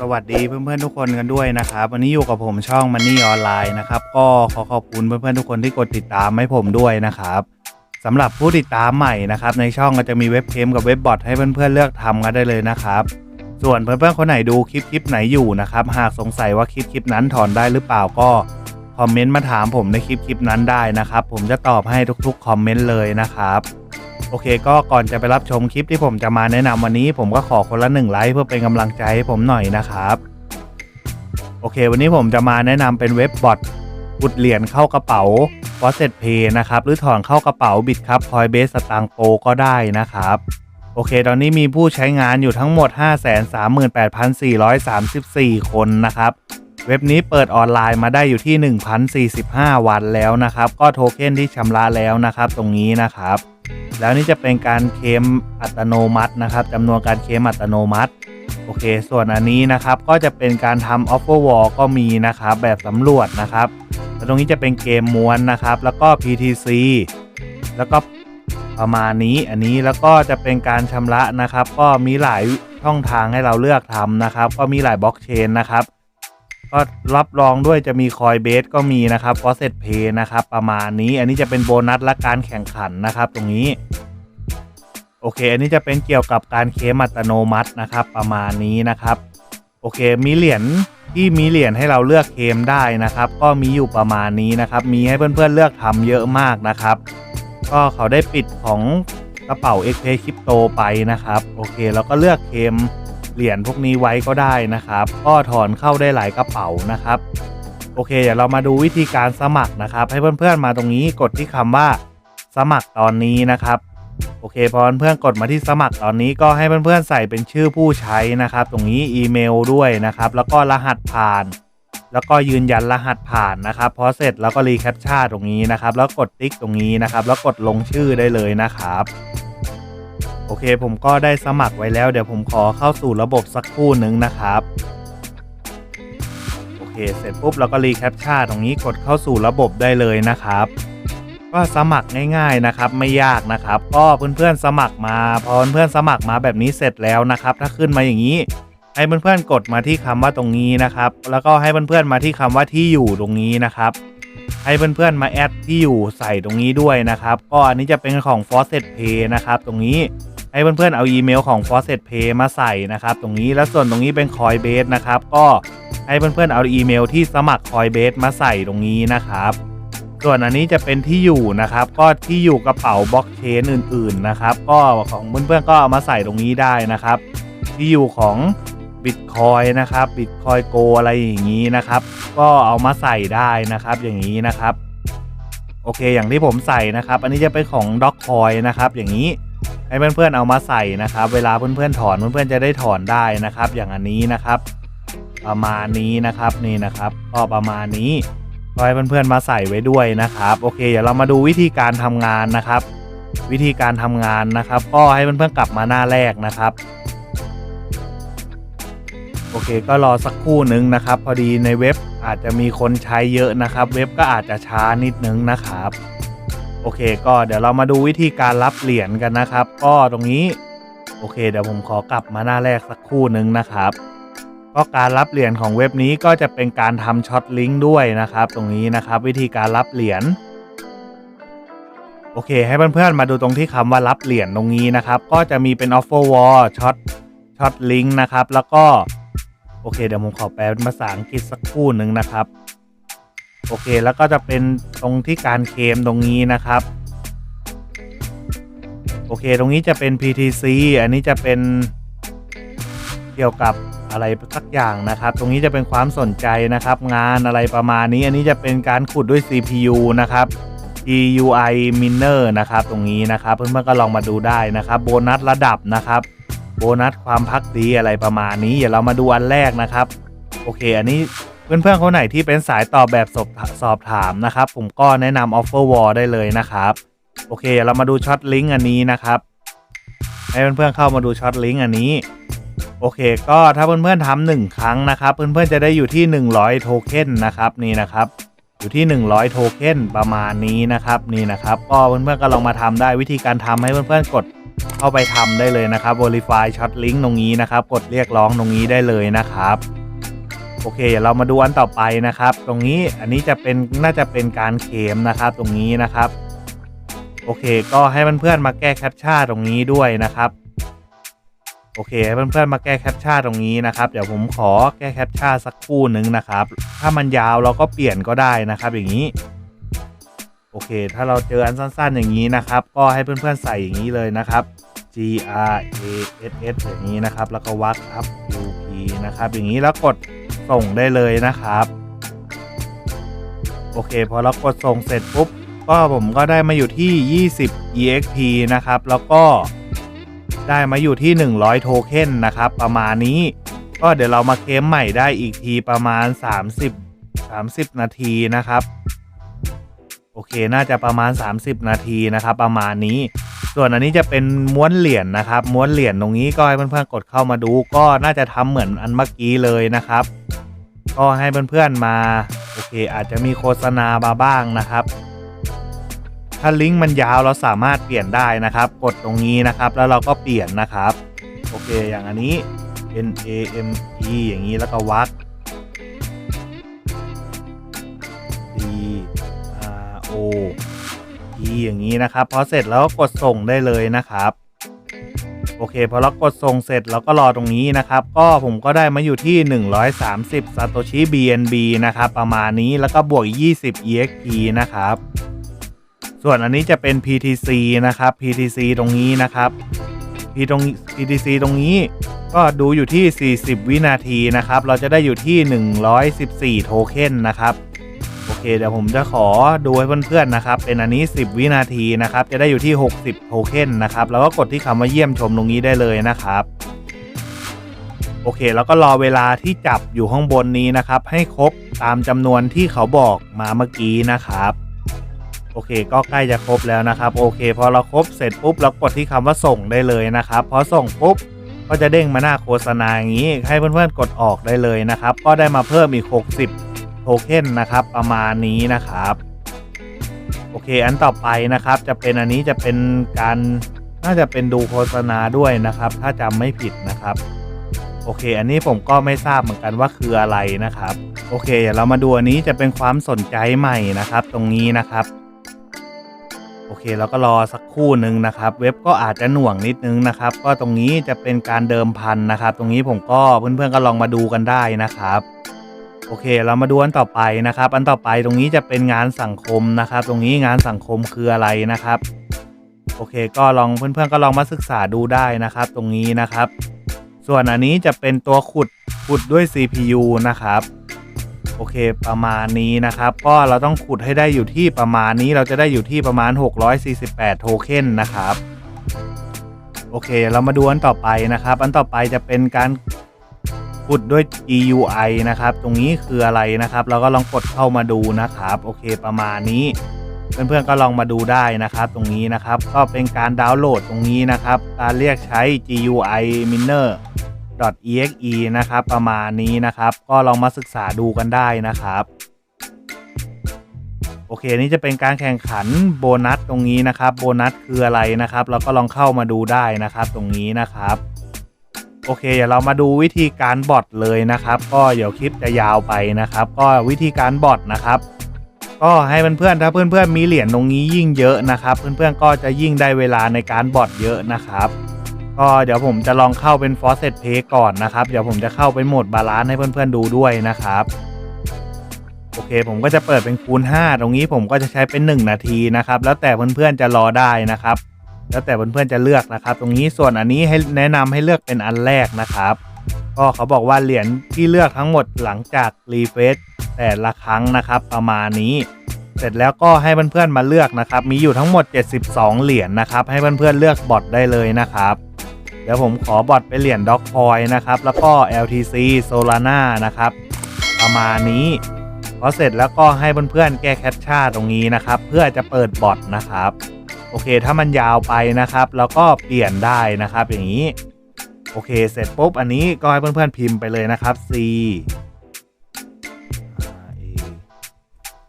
สวัสดีเพื่อนๆทุกคนกันด้วยนะครับ วันนี้อยู่กับผมช่อง Money ออนไลน์นะครับ ก็ขอขอบคุณเพื่อนๆทุกคนที่กดติดตามให้ผมด้วยนะครับสำหรับผู้ติดตามใหม่นะครับในช่องก็จะมีเว็บเพมกับเว็บบอทให้เพื่อนๆเลือกทำกันได้เลยนะครับ ส่วนเพื่อนๆคนไหนดูคลิปคลิปไหนอยู่นะครับหากสงสัยว่าคลิปคลิปนั้นถอนได้หรือเปล่าก็คอมเมนต์มาถามผมในคลิปคลิปนั้นได้นะครับ ผมจะตอบให้ทุกๆคอมเมนต์เลยนะครับ โอเคก็ก่อนจะไปรับชมคลิปที่ผมจะมาแนะนำวันนี้ ผมก็ขอคนละหนึ่งไลค์เพื่อเป็นกำลังใจให้ผมหน่อยนะครับโอเค วันนี้ผมจะมาแนะนำเป็นเว็บบอทกุดเหรียญเข้ากระเป๋า f o s s e t Pay นะครับ หรือถอนเข้ากระเป๋าบิตครับคอยเบสสตางโปก็ได้นะครับ โอเค ตอนนี้มีผู้ใช้งานอยู่ทั้งหมด 538,434 คนนะครับ เว็บนี้เปิดออนไลน์มาได้อยู่ที่ 1,045 วันแล้วนะครับ ก็โทเค็นที่ชำระแล้วนะครับ ตรงนี้นะครับ แล้วนี่จะเป็นการเคมอัตโนมัตินะครับจำนวนการเคมอัตโนมัติ โอเค ส่วนอันนี้นะครับก็จะเป็นการทำ offer wall ก็มีนะครับแบบสำรวจนะครับแล้วตรงนี้จะเป็นเกมม้วนนะครับ แล้วก็ PTC แล้วก็ประมาณนี้อันนี้แล้วก็จะเป็นการชำระนะครับ ก็มีหลายช่องทางให้เราเลือกทำนะครับ ก็มีหลายบล็อกเชนนะครับ ก็รับรองด้วยจะมีคอยเบสก็มีนะครับ f o s s e t Pay นะครับประมาณนี้อันนี้จะเป็นโบนัสและการแข่งขันนะครับ ตรงนี้ โอเค อันนี้จะเป็นเกี่ยวกับการเคมอัตโนมัตินะครับ ประมาณนี้นะครับ โอเค มีเหรียญที่มีเหรียญให้เราเลือกเคมได้นะครับ ก็มีอยู่ประมาณนี้นะครับ มีให้เพื่อนๆเลือกทำเยอะมากนะครับ ก็เขาได้ปิดของกระเป๋า x p a y Crypto ไปนะครับ โอเค แล้วก็เลือกเคม เหรียญพวกนี้ไว้ก็ได้นะครับ ก็ถอนเข้าได้หลายกระเป๋านะครับ โอเค เดี๋ยวเรามาดูวิธีการสมัครนะครับ ให้เพื่อนๆมาตรงนี้กดที่คำว่าสมัครตอนนี้นะครับ โอเคพอเพื่อนๆกดมาที่สมัครตอนนี้ก็ให้เพื่อนๆใส่เป็นชื่อผู้ใช้นะครับ ตรงนี้อีเมลด้วยนะครับ แล้วก็รหัสผ่าน แล้วก็ยืนยันรหัสผ่านนะครับพอเสร็จแล้วก็รีแคปชั่นตรงนี้นะครับ แล้วกดติ๊กตรงนี้นะครับ แล้วกดลงชื่อได้เลยนะครับ อเคผมก็ได้สมัครไว้แล้ว เดี๋ยวผมขอเข้าสู่ระบบสักครู่หนึ่งนะครับ โอเค เสร็จปุ๊บเราก็รีแคปชั่นตรงนี้กดเข้าสู่ระบบได้เลยนะครับ ก็สมัครง่ายๆนะครับ ไม่ยากนะครับ ก็เพื่อนๆสมัครมา พอเพื่อนๆสมัครมาแบบนี้เสร็จแล้วนะครับ ถ้าขึ้นมาอย่างนี้ ให้เพื่อนๆกดมาที่คำว่าตรงนี้นะครับ แล้วก็ให้เพื่อนๆมาที่คำว่าที่อยู่ตรงนี้นะครับให้เพื่อนๆมาแอดที่อยู่ใส่ตรงนี้ด้วยนะครับ ก็อันนี้จะเป็นของ f o s s e t Pay นะครับ ตรงนี้ ให้เพื่อนๆเอาอีเมลของ f o s s e t Pay มาใส่นะครับตรงนี้แล้วส่วนตรงนี้เป็น Coinbase นะครับก็ให้เพื่อนๆเอาอีเมลที่สมัคร Coinbase มาใส่ตรงนี้นะครับส่วนอันนี้จะเป็นที่อยู่นะครับ ก็ที่อยู่กระเป๋าบล็อกเชนอื่น ๆนะครับ ก็ของเพื่อนๆก็เอามาใส่ตรงนี้ได้นะครับ ที่อยู่ของบิตคอยนะครับบิตคอยโกอะไรอย่างนี้นะครับ ก็เอามาใส่ได้นะครับอย่างนี้นะครับ โอเคอย่างที่ผมใส่นะครับ อันนี้จะเป็นของด็อกคอยนะครับอย่างนี้ ให้เพื่อนๆเอามาใส่นะครับ เวลาเพื่อนๆถอนเพื่อนๆจะได้ถอนได้นะครับ อย่างอันนี้นะครับ ประมาณนี้นะครับนี่นะครับก็ประมาณนี้ก็ให้เพื่อนๆมาใส่ไว้ด้วยนะครับโอเคเดี๋ยวเรามาดูวิธีการทำงานนะครับ วิธีการทำงานนะครับ ก็ให้เพื่อนๆกลับมาหน้าแรกนะครับโอเคก็รอสักครู่หนึ่งนะครับ พอดีในเว็บอาจจะมีคนใช้เยอะนะครับ เว็บก็อาจจะช้านิดนึงนะครับ โอเค ก็เดี๋ยวเรามาดูวิธีการรับเหรียญกันนะครับ ก็ตรงนี้โอเค เดี๋ยวผมขอกลับมาหน้าแรกสักครู่นึงนะครับก็การรับเหรียญของเว็บนี้ก็จะเป็นการทำช็อตลิงก์ด้วยนะครับ ตรงนี้นะครับ วิธีการรับเหรียญโอเค ให้เพื่อนๆมาดูตรงที่คำว่ารับเหรียญตรงนี้นะครับ ก็จะมีเป็น offer wall ช็อตช็อตลิงก์นะครับ แล้วก็ โอเค เดี๋ยวผมขอแปลเป็นภาษาอังกฤษสักครู่หนึ่งนะครับ โอเค แล้วก็จะเป็นตรงที่การเคมตรงนี้นะครับ โอเค ตรงนี้จะเป็น PTC อันนี้จะเป็นเกี่ยวกับอะไรสักอย่างนะครับ ตรงนี้จะเป็นความสนใจนะครับ งานอะไรประมาณนี้ อันนี้จะเป็นการขุดด้วย CPU นะครับ GUI Miner นะครับ ตรงนี้นะครับเพื่อนๆก็ลองมาดูได้นะครับ โบนัสระดับนะครับ โบนัสความพักดีอะไรประมาณนี้ เดี๋ยวเรามาดูอันแรกนะครับ โอเค อันนี้ เพื่อนๆคนไหนที่เป็นสายตอบแบบสอบสอบถามนะครับ ผมก็แนะนำ Offer Wall ได้เลยนะครับ โอเคเดี๋ยวเรามาดูช็อตลิงก์อันนี้นะครับ ให้เพื่อนๆเข้ามาดูช็อตลิงก์อันนี้ โอเค ก็ถ้าเพื่อนๆทำหนึ่งครั้งนะครับ เพื่อนๆจะได้อยู่ที่ 100 โทเค็นนะครับนี่นะครับอยู่ที่ 100 โทเค็นประมาณนี้นะครับนี่นะครับ ก็เพื่อนๆก็ลองมาทำได้วิธีการทำให้เพื่อนๆกดเข้าไปทำได้เลยนะครับ verify short link ตรงนี้นะครับ กดเรียกร้องตรงนี้ได้เลยนะครับ โอเคเดี๋ยวเรามาดูอันต่อไปนะครับ ตรงนี้อันนี้จะเป็นน่าจะเป็นการเคลมนะครับตรงนี้นะครับ โอเค ก็ให้เพื่อนๆมาแก้แคปชั่นตรงนี้ด้วยนะครับ โอเคให้เพื่อนๆมาแก้แคปชั่นตรงนี้นะครับ เดี๋ยวผมขอแก้แคปชั่นสักคู่หนึ่งนะครับ ถ้ามันยาวเราก็เปลี่ยนก็ได้นะครับ อย่างนี้ โอเค ถ้าเราเจออันสั้น ๆ อย่างนี้นะครับ ก็ให้เพื่อนๆใส่อย่างนี้เลยนะครับ G R A S S อย่างนี้นะครับ แล้วก็วัก up U P นะครับ อย่างนี้แล้วกด ส่งได้เลยนะครับ โอเค พอเรากดส่งเสร็จปุ๊บ ก็ผมก็ได้มาอยู่ที่ 20 EXP นะครับ แล้วก็ได้มาอยู่ที่ 100 โทเค็นนะครับ ประมาณนี้ ก็เดี๋ยวเรามาเคลมใหม่ได้อีกทีประมาณ 30 30 นาทีนะครับ โอเค น่าจะประมาณ 30 นาทีนะครับ ประมาณนี้ ส่วนอันนี้จะเป็นม้วนเหรียญนะครับ ม้วนเหรียญตรงนี้ก็ให้เพื่อนๆกดเข้ามาดูก็น่าจะทำเหมือนอันเมื่อกี้เลยนะครับ ก็ให้เพื่อนๆมาโอเค อาจจะมีโฆษณามาบ้างนะครับถ้าลิงก์มันยาวเราสามารถเปลี่ยนได้นะครับ กดตรงนี้นะครับ แล้วเราก็เปลี่ยนนะครับ โอเค อย่างอันนี้ N A M E อย่างนี้แล้วก็วัก D R O E อย่างนี้นะครับพอเสร็จแล้วก็กดส่งได้เลยนะครับโอเคพอเรากดส่งเสร็จเราก็รอตรงนี้นะครับ ก็ผมก็ได้มาอยู่ที่ 130 Satoshi BNB นะครับ ประมาณนี้แล้วก็บวกอีก20 EXP นะครับ ส่วนอันนี้จะเป็น PTC นะครับ PTC ตรงนี้นะครับ P ตรง PTC ตรงนี้ก็ดูอยู่ที่ 40 วินาทีนะครับ เราจะได้อยู่ที่ 114 โทเค็นนะครับ โอเคเดี๋ยวผมจะขอดูให้เพื่อนๆนะครับ เป็นอันนี้ 10 วินาทีนะครับ จะได้อยู่ที่ 60 โทเค็นนะครับ แล้วก็กดที่คำว่าเยี่ยมชมตรงนี้ได้เลยนะครับโอเค แล้วก็รอเวลาที่จับอยู่ข้างบนนี้นะครับ ให้ครบตามจำนวนที่เขาบอกมาเมื่อกี้นะครับ โอเค ก็ใกล้จะครบแล้วนะครับ โอเค พอเราครบเสร็จปุ๊บเรากดที่คำว่าส่งได้เลยนะครับพอส่งปุ๊บก็จะเด้งมาหน้าโฆษณาอย่างนี้ ให้เพื่อนๆกดออกได้เลยนะครับ ก็ได้มาเพิ่มอีก 60 โทเค็นนะครับประมาณนี้นะครับ โอเคอันต่อไปนะครับ จะเป็นอันนี้จะเป็นการน่าจะเป็นดูโฆษณาด้วยนะครับ ถ้าจำไม่ผิดนะครับ โอเค อันนี้ผมก็ไม่ทราบเหมือนกันว่าคืออะไรนะครับ โอเคเดี๋ยวเรามาดูอันนี้จะเป็นความสนใจใหม่นะครับ ตรงนี้นะครับโอเคเราก็รอสักครู่หนึ่งนะครับ เว็บก็อาจจะหน่วงนิดนึงนะครับ ก็ตรงนี้จะเป็นการเดิมพันนะครับ ตรงนี้ผมก็เพื่อนๆก็ลองมาดูกันได้นะครับ โอเค เรามาดูอันต่อไปนะครับ อันต่อไปตรงนี้จะเป็นงานสังคมนะครับ ตรงนี้งานสังคมคืออะไรนะครับ โอเค ก็ลองเพื่อนๆก็ลองมาศึกษาดูได้นะครับ ตรงนี้นะครับ ส่วนอันนี้จะเป็นตัวขุดขุดด้วย CPU นะครับโอเคประมาณนี้นะครับ ก็เราต้องขุดให้ได้อยู่ที่ประมาณนี้เราจะได้อยู่ที่ประมาณ 648 โทเค็นนะครับ โอเค เรามาดูอันต่อไปนะครับ อันต่อไปจะเป็นการ ขุดด้วย GUI นะครับ ตรงนี้คืออะไรนะครับ เราก็ลองกดเข้ามาดูนะครับ โอเคประมาณนี้เพื่อนๆก็ลองมาดูได้นะครับ ตรงนี้นะครับ ก็เป็นการดาวน์โหลดตรงนี้นะครับ การเรียกใช้ GUI Miner .exe นะครับ ประมาณนี้นะครับ ก็ลองมาศึกษาดูกันได้นะครับโอเคนี่จะเป็นการแข่งขันโบนัสตรงนี้นะครับ โบนัสคืออะไรนะครับ เราก็ลองเข้ามาดูได้นะครับ ตรงนี้นะครับ โอเคเดี๋ยวเรามาดูวิธีการบอทเลยนะครับ ก็เดี๋ยวคลิปจะยาวไปนะครับ ก็วิธีการบอทนะครับ ก็ให้เพื่อนๆถ้าเพื่อนๆมีเหรียญตรงนี้ยิ่งเยอะนะครับ เพื่อนๆก็จะยิ่งได้เวลาในการบอทเยอะนะครับ ก็เดี๋ยวผมจะลองเข้าเป็น f o r c e t Play ก่อนนะครับ เดี๋ยวผมจะเข้าเป็นโหมดบาลานซ์ให้เพื่อนๆดูด้วยนะครับโอเคผมก็จะเปิดเป็นคูณ 5 ตรงนี้ผมก็จะใช้เป็น 1 นาทีนะครับ แล้วแต่เพื่อนๆจะรอได้นะครับ แล้วแต่เพื่อนๆจะเลือกนะครับ ตรงนี้ส่วนอันนี้ให้แนะนำให้เลือกเป็นอันแรกนะครับ ก็เขาบอกว่าเหรียญที่เลือกทั้งหมดหลังจากรีเฟซแต่ละครั้งนะครับ ประมาณนี้ เสร็จแล้วก็ให้เพื่อนๆมาเลือกนะครับ มีอยู่ทั้งหมด 72 เหรียญนะครับ ให้เพื่อนๆเลือกบอทได้เลยนะครับเดี๋ยวผมขอบอทไปเหรียญด็อกพอยนะครับ แล้วก็ LTC Solana นะครับ ประมาณนี้พอเสร็จแล้วก็ให้เพื่อนๆแก้แคปชั่นตรงนี้นะครับ เพื่อจะเปิดบอทนะครับ โอเค ถ้ามันยาวไปนะครับ เราก็เปลี่ยนได้นะครับ อย่างนี้ โอเค เสร็จปุ๊บ อันนี้ก็ให้เพื่อนๆพิมพ์ไปเลยนะครับ C R A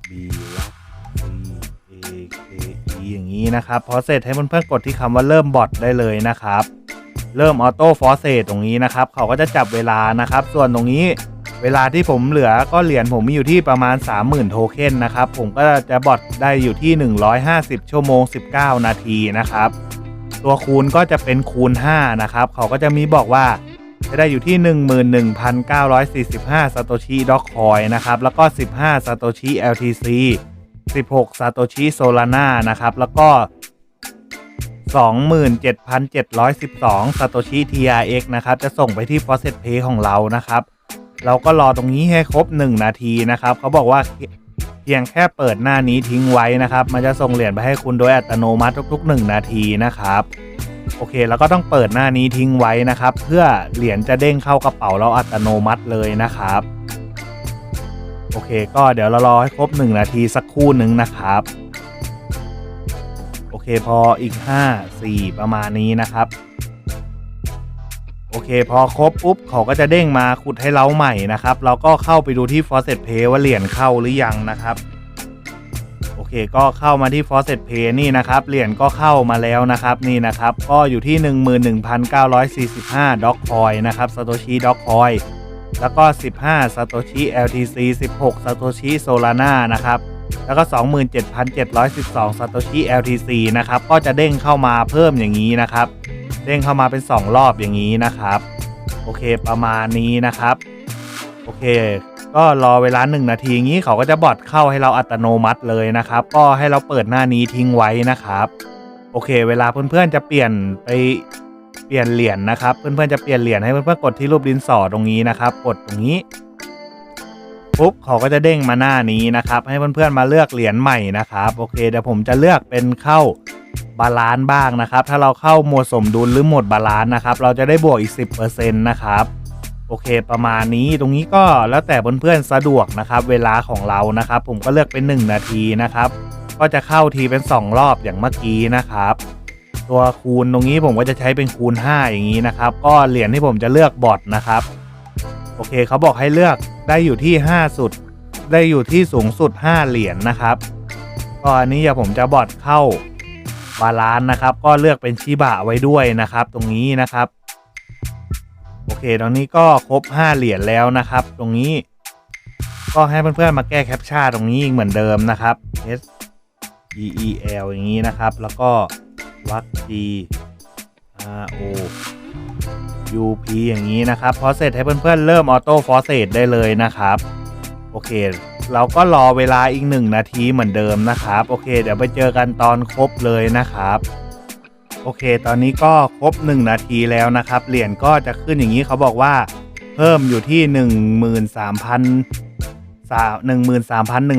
B วัก C A K E อย่างนี้นะครับ พอเสร็จให้เพื่อนๆกดที่คำว่าเริ่มบอทได้เลยนะครับ เริ่มออโต้ฟอร์เซตตรงนี้นะครับ เขาก็จะจับเวลานะครับ ส่วนตรงนี้ เวลาที่ผมเหลือก็เหรียญผมมีอยู่ที่ประมาณ 30,000 โทเค็นนะครับ ผมก็จะบอทได้อยู่ที่ 150 ชั่วโมง 19 นาทีนะครับ ตัวคูณก็จะเป็นคูณ 5 นะครับ เขาก็จะมีบอกว่าจะได้อยู่ที่ 11,945ซาโตชิด็อกคอยนะครับ แล้วก็ 15ซาโตชิ LTC 16ซาโตชิโซลาน่านะครับ แล้วก็ 27,712ซาโตชิ TRX นะครับ จะส่งไปที่ Faucet Pay ของเรานะครับ เราก็รอตรงนี้ให้ครบ 1 นาทีนะครับเขาบอกว่าเพียงแค่เปิดหน้านี้ทิ้งไว้นะครับ มันจะส่งเหรียญไปให้คุณโดยอัตโนมัติทุก ๆ 1 นาทีนะครับ โอเค แล้วก็ต้องเปิดหน้านี้ทิ้งไว้นะครับ เพื่อเหรียญจะเด้งเข้ากระเป๋าเราอัตโนมัติเลยนะครับ โอเค ก็เดี๋ยวเรารอให้ครบ 1 นาทีสักครู่หนึ่งนะครับ โอเคพออีก 5 4 ประมาณนี้นะครับ โอเค พอครบปุ๊บเขาก็จะเด้งมาขุดให้เราใหม่นะครับ เราก็เข้าไปดูที่ Faucet Pay ว่าเหรียญเข้าหรือยังนะครับ โอเคก็เข้ามาที่ Faucet Pay นี่นะครับ เหรียญก็เข้ามาแล้วนะครับนี่นะครับ ก็อยู่ที่ 11,945ด็อกคอยนะครับ Satoshi ด็อกคอยแล้วก็ 15 Satoshi LTC 16 Satoshi Solana นะครับ แล้วก็ 27,712 Satoshi LTC นะครับ ก็จะเด้งเข้ามาเพิ่มอย่างนี้นะครับ เด้งเข้ามาเป็น 2 รอบอย่างนี้นะครับ โอเคประมาณนี้นะครับ โอเค ก็รอเวลา 1 นาทีงี้เขาก็จะบอทเข้าให้เราอัตโนมัติเลยนะครับ ก็ให้เราเปิดหน้านี้ทิ้งไว้นะครับ โอเค เวลาเพื่อนๆจะเปลี่ยนไปเปลี่ยนเหรียญนะครับ เพื่อนๆจะเปลี่ยนเหรียญให้เพื่อนๆกดที่รูปดินสอตรงนี้นะครับ กดตรงนี้ปุ๊บเขาก็จะเด้งมาหน้านี้นะครับ ให้เพื่อนๆมาเลือกเหรียญใหม่นะครับ โอเคเดี๋ยวผมจะเลือกเป็นเข้า บาลานซ์บ้างนะครับ ถ้าเราเข้าหมดสมดุลหรือหมดบาลานซ์นะครับ เราจะได้บวกอีก 10%นะครับโอเคประมาณนี้ตรงนี้ก็แล้วแต่เพื่อนๆสะดวกนะครับ เวลาของเรานะครับ ผมก็เลือกเป็น 1 นาทีนะครับ ก็จะเข้าทีเป็น 2 รอบอย่างเมื่อกี้นะครับ ตัวคูณตรงนี้ผมก็จะใช้เป็นคูณ 5 อย่างนี้นะครับ ก็เหรียญที่ผมจะเลือกบอทนะครับ โอเคเขาบอกให้เลือกได้อยู่ที่ 5 สุด ได้อยู่ที่สูงสุด 5 เหรียญนะครับก็อันนี้เดี๋ยวผมจะบอทเข้า บาลานซ์นะครับ ก็เลือกเป็นชิบะไว้ด้วยนะครับ ตรงนี้นะครับ โอเคตรงนี้ก็ครบ 5 เหรียญแล้วนะครับ ตรงนี้ ก็ให้เพื่อนๆมาแก้แคปชั่นตรงนี้อีกเหมือนเดิมนะครับ S E E L อย่างนี้นะครับ แล้วก็วัก G R O U P อย่างนี้นะครับพอเสร็จให้เพื่อนๆเริ่มออโต้ฟอร์เซตได้เลยนะครับ โอเค เราก็รอเวลาอีก1นาทีเหมือนเดิมนะครับ โอเค เดี๋ยวไปเจอกันตอนครบเลยนะครับ โอเค ตอนนี้ก็ครบ 1 นาทีแล้วนะครับ เหรียญก็จะขึ้นอย่างนี้เขาบอกว่า เพิ่มอยู่ที่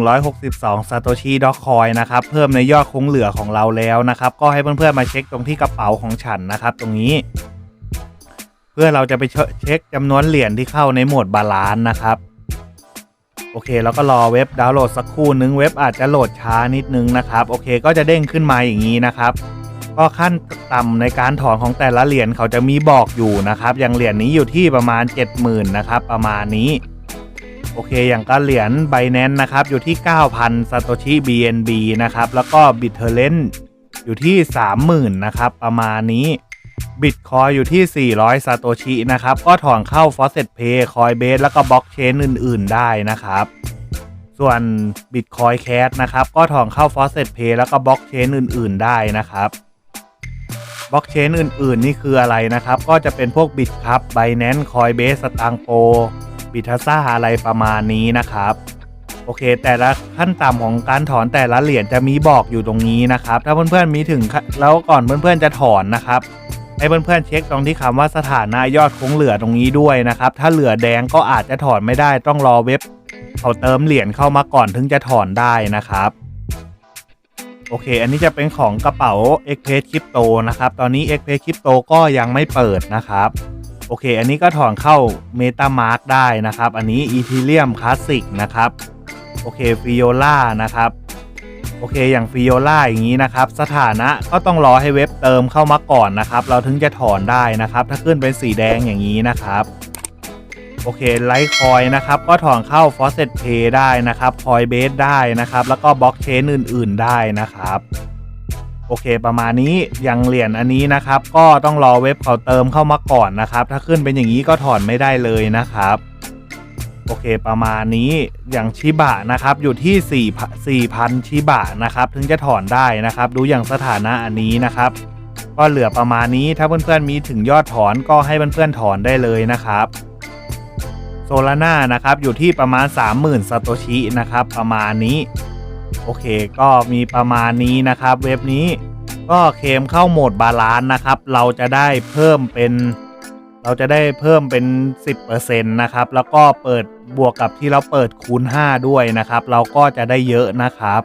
13,162ซาโตชิด็อกคอยนะครับ เพิ่มในยอดคงเหลือของเราแล้วนะครับ ก็ให้เพื่อนๆมาเช็คตรงที่กระเป๋าของฉันนะครับ ตรงนี้ เพื่อเราจะไปเช็คจำนวนเหรียญที่เข้าในโหมดบาลานซ์นะครับ โอเคแล้วก็รอเว็บดาวน์โหลดสักครู่นึงเว็บอาจจะโหลดช้านิดนึงนะครับโอเคก็จะเด้งขึ้นมาอย่างนี้นะครับก็ขั้นต่ำในการถอนของแต่ละเหรียญเขาจะมีบอกอยู่นะครับ อย่างเหรียญนี้อยู่ที่ประมาณ 70,000นะครับประมาณนี้ โอเคอย่างก็เหรียญไบแนนนะครับอยู่ที่ 9,000ซาโตชิ BNB นะครับแล้วก็บิตเทเลนอยู่ที่ 30,000นะครับประมาณนี้ บิตคอยอยู่ที่ 400 ซาโตชินะครับ ก็ถอนเข้า Faucet Pay Coinbase แล้วก็บล็อกเชนอื่น ๆ ได้นะครับ ส่วน Bitcoin Cash นะครับ ก็ถอนเข้า Faucet Pay แล้วก็บล็อกเชนอื่น ๆ ได้นะครับบล็อกเชนอื่น ๆ นี่คืออะไรนะครับ ก็จะเป็นพวก Bit ครับ Binance Coinbase สตางโปบิทาซาอะไรประมาณนี้นะครับโอเค แต่ละขั้นต่ำของการถอนแต่ละเหรียญจะมีบอกอยู่ตรงนี้นะครับ ถ้าเพื่อนๆมีถึงแล้วก่อนเพื่อนๆจะถอนนะครับ ให้เพื่อนๆเช็คตรงที่คำว่าสถานะยอดคงเหลือตรงนี้ด้วยนะครับ ถ้าเหลือแดงก็อาจจะถอนไม่ได้ต้องรอเว็บเขาเติมเหรียญเข้ามาก่อนถึงจะถอนได้นะครับ โอเค อันนี้จะเป็นของกระเป๋า x p r e s s Crypto นะครับ ตอนนี้ x p r e s s Crypto ก็ยังไม่เปิดนะครับ โอเค อันนี้ก็ถอนเข้า MetaMask ได้นะครับ อันนี้ Ethereum Classic นะครับ โอเค Fiola นะครับ อเคอย่าง Fiola อย่างนี้นะครับ สถานะก็ต้องรอให้เว็บเติมเข้ามาก่อนนะครับ เราถึงจะถอนได้นะครับ ถ้าขึ้นเป็นสีแดงอย่างนี้นะครับโอเคไลท์คอยนะครับ ก็ถอนเข้า Faucet Pay ได้นะครับ Coinbase ได้นะครับ แล้วก็บล็อกเชนอื่น ๆได้นะครับ โอเค ประมาณนี้อย่างเหรียญอันนี้นะครับ ก็ต้องรอเว็บเขาเติมเข้ามาก่อนนะครับ ถ้าขึ้นเป็นอย่างนี้ก็ถอนไม่ได้เลยนะครับ โอเคประมาณนี้อย่างชิบะนะครับอยู่ที่ 4 4,000ชิบะนะครับถึงจะถอนได้นะครับ ดูอย่างสถานะอันนี้นะครับ ก็เหลือประมาณนี้ถ้าเพื่อนๆมีถึงยอดถอนก็ให้เพื่อนๆถอนได้เลยนะครับโซลาร่านะครับอยู่ที่ประมาณ 30,000ซาโตชินะครับประมาณนี้ โอเคก็มีประมาณนี้นะครับ เว็บนี้ก็เคมเข้าโหมดบาลานซ์นะครับ เราจะได้เพิ่มเป็น เราจะได้เพิ่มเป็น 10%นะครับ แล้วก็เปิดบวกกับที่เราเปิดคูณ 5 ด้วยนะครับ เราก็จะได้เยอะนะครับ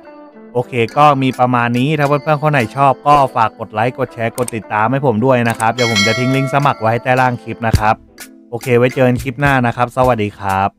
โอเคก็มีประมาณนี้ถ้าเพื่อนๆคนไหนชอบก็ฝากกดไลค์กดแชร์กดติดตามให้ผมด้วยนะครับ เดี๋ยวผมจะทิ้งลิงก์สมัครไว้ใต้ล่างคลิปนะครับ โอเคไว้เจอกันคลิปหน้านะครับ สวัสดีครับ